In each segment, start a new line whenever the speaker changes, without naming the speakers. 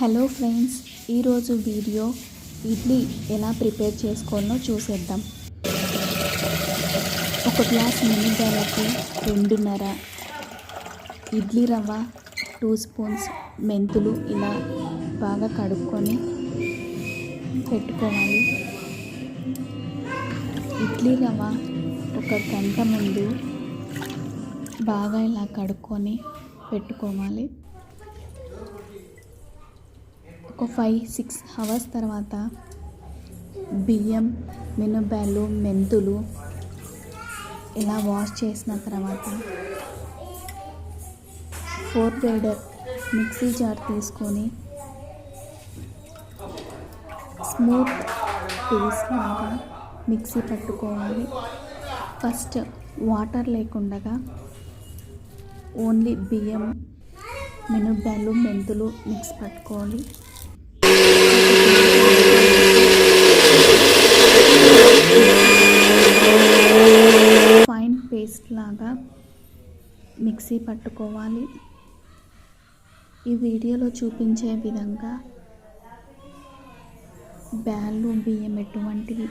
Hello friends ఈరోజు video idli ఎలా prepare చేసుకోవాలో చూసేద్దాం. ఒక గ్లాస్ మినిదాలకు రెండున్నర ఇడ్లీ రవ్వ టూ స్పూన్స్ మెంతులు ఇలా బాగా కడుక్కొని పెట్టుకోవాలి. ఇడ్లీ రవ్వ ఒక గంట ముందు బాగా ఇలా కడుక్కొని పెట్టుకోవాలి. ఒక ఫైవ్ సిక్స్ అవర్స్ తర్వాత బియ్యం మినపాలు మెంతులు ఇలా వాష్ చేసిన తర్వాత ఫోర్ గ్రైడర్ మిక్సీ జార్ తీసుకొని స్మూత్ పేస్ట్ లాగా మిక్సీ పట్టుకోవాలి. ఫస్ట్ వాటర్ లేకుండా ఓన్లీ బియ్యం మినపాలు మెంతులు మిక్స్ పట్టుకోవాలి ఫైన్ పేస్ట్ లాగా మిక్సీ పట్టుకోవాలి. ఈ వీడియోలో చూపించే విధంగా బ్యాళ్ళు బియ్యం ఎటువంటివి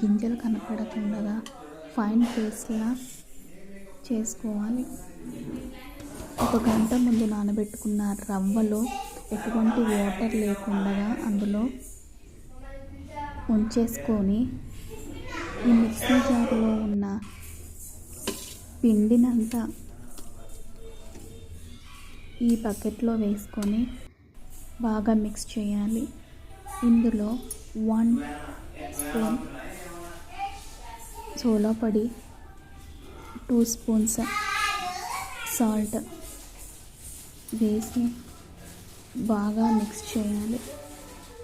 గింజలు కనపడకుండగా ఫైన్ పేస్ట్లా చేసుకోవాలి. ఒక గంట ముందు నానబెట్టుకున్న రవ్వలో ఎటువంటి వాటర్ లేకుండా అందులో ఉంచేసుకొని ఈ మిక్సీ జార్లో ఉన్న పిండినంత ఈ బకెట్లో వేసుకొని బాగా మిక్స్ చేయాలి. ఇందులో వన్ స్పూన్ సోలా పొడి టూ స్పూన్స్ సాల్ట్ వేసి బాగా మిక్స్ చేయాలి.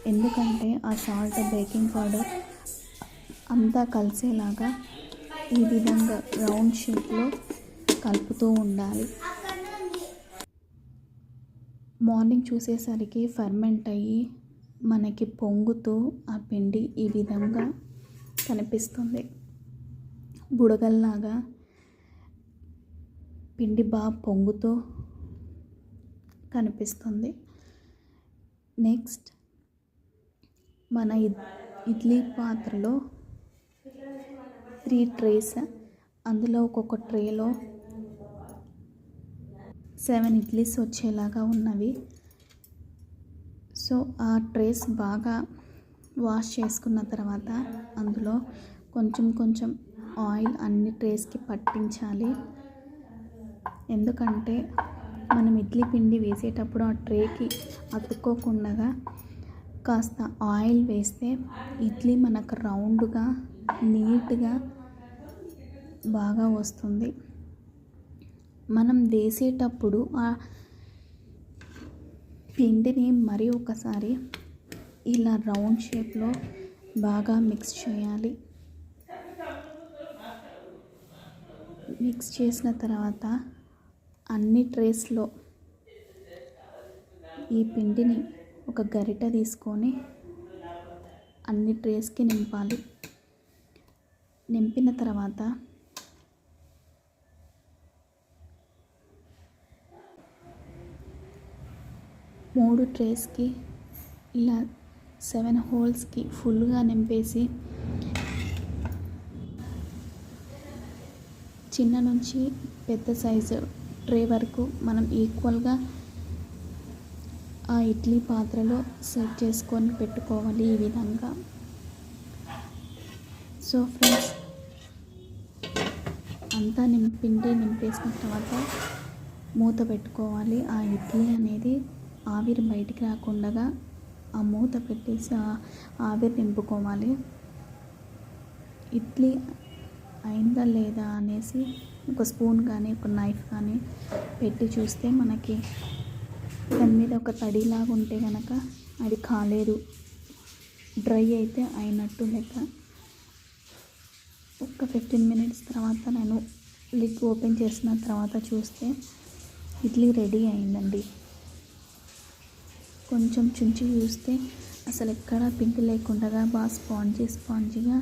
ఎందుకంటే ఆ సాల్ట్ బేకింగ్ పౌడర్ అంతా కలిసేలాగా ఈ విధంగా రౌండ్ షేప్లో కలుపుతూ ఉండాలి. మార్నింగ్ చూసేసరికి ఫర్మెంట్ అయ్యి మనకి పొంగుతూ ఆ పిండి ఈ విధంగా కనిపిస్తుంది. బుడగల్లాగా పిండి బాగా పొంగుతూ కనిపిస్తుంది. నెక్స్ట్ మన ఇడ్- ఇడ్లీ పాత్రలో త్రీ ట్రేస్. అందులో ఒక్కొక్క ట్రేలో సెవెన్ ఇడ్లీస్ వచ్చేలాగా ఉన్నవి. సో ఆ ట్రేస్ బాగా వాష్ చేసుకున్న తర్వాత అందులో కొంచెం కొంచెం ఆయిల్ అన్ని ట్రేస్కి పట్టించాలి. ఎందుకంటే మనం ఇడ్లీ పిండి వేసేటప్పుడు ఆ ట్రేకి అతుక్కోకుండా కాస్త ఆయిల్ వేస్తే ఇడ్లీ మనకు రౌండ్గా నీట్గా బాగా వస్తుంది. మనం వేసేటప్పుడు ఆ పిండిని మరి ఒకసారి ఇలా రౌండ్ షేప్లో బాగా మిక్స్ చేయాలి. మిక్స్ చేసిన తర్వాత అన్ని ట్రేస్లో ఈ పిండిని ఒక గరిట తీసుకొని అన్ని ట్రేస్కి నింపాలి. నింపిన తర్వాత మూడు ట్రేస్కి ఇలా సెవెన్ హోల్స్కి ఫుల్గా నింపేసి చిన్న నుంచి పెద్ద సైజు ట్రే వరకు మనం ఈక్వల్గా ఆ ఇడ్లీ పాత్రలో సెట్ చేసుకొని పెట్టుకోవాలి ఈ విధంగా. సో ఫ్రెండ్స్ అంతా నింపిండి నింపేసిన తర్వాత మూత పెట్టుకోవాలి. ఆ ఇడ్లీ అనేది ఆవిరి బయటికి రాకుండా ఆ మూత పెట్టేసి ఆవిరి నింపుకోవాలి. ఇడ్లీ అయిందా లేదా అనేసి ఒక స్పూన్ కానీ ఒక నైఫ్ కానీ పెట్టి చూస్తే మనకి దాని మీద ఒక తడిలాగా ఉంటే కనుక అది కాలేదు. డ్రై అయితే అయినట్టు లెక్క. ఒక ఫిఫ్టీన్ మినిట్స్ తర్వాత నేను లిక్ ఓపెన్ చేసిన తర్వాత చూస్తే ఇడ్లీ రెడీ అయిందండి. కొంచెం చుంచి చూస్తే అసలు ఎక్కడ పింక్ లేకుండా బాగా స్పాంజీ స్పాంజీగా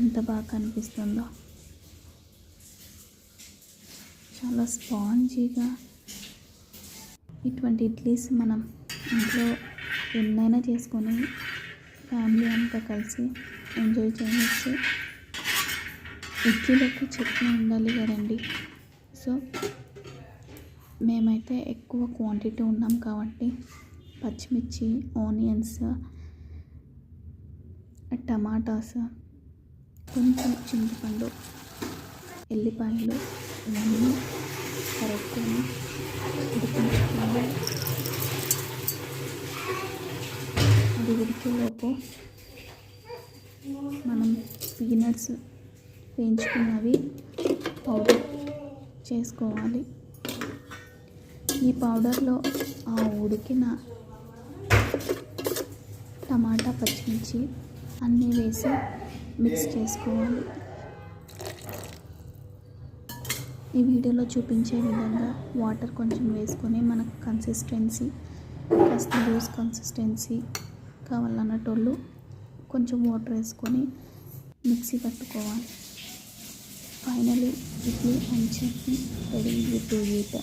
ఎంత బాగా కనిపిస్తుందో. చాలా స్పాంజీగా. ఇటువంటి ఇడ్లీస్ మనం ఇంట్లో ఎన్నైనా చేసుకొని ఫ్యామిలీ అంతా కలిసి ఎంజాయ్ చేయవచ్చు ఇడ్లీలోకి చట్నీ ఉండాలి కదండి. సో మేమైతే ఎక్కువ క్వాంటిటీ ఉన్నాం కాబట్టి పచ్చిమిర్చి ఆనియన్స్ టమాటాస్ కొంచెం చింతపండు ఎల్లిపాయలు ఇవన్నీ కరెక్ట్గా ఉడికించుకోవాలి అది ఉడికేలోపు మనం పీనట్స్ వేయించుకున్నవి పౌడర్ చేసుకోవాలి. ఈ పౌడర్లో ఆ ఉడికిన టమాటా పచ్చిమిర్చి అన్నీ వేసి మిక్స్ చేసుకోవాలి. ఈ వీడియోలో చూపించే విధంగా వాటర్ కొంచెం వేసుకొని మనకు కన్సిస్టెన్సీ కాస్త జ్యూస్ కన్సిస్టెన్సీ కావాలన్నటోళ్ళు కొంచెం వాటర్ వేసుకొని మిక్సీ పట్టుకోవాలి. Finally idli and chutney ready with eat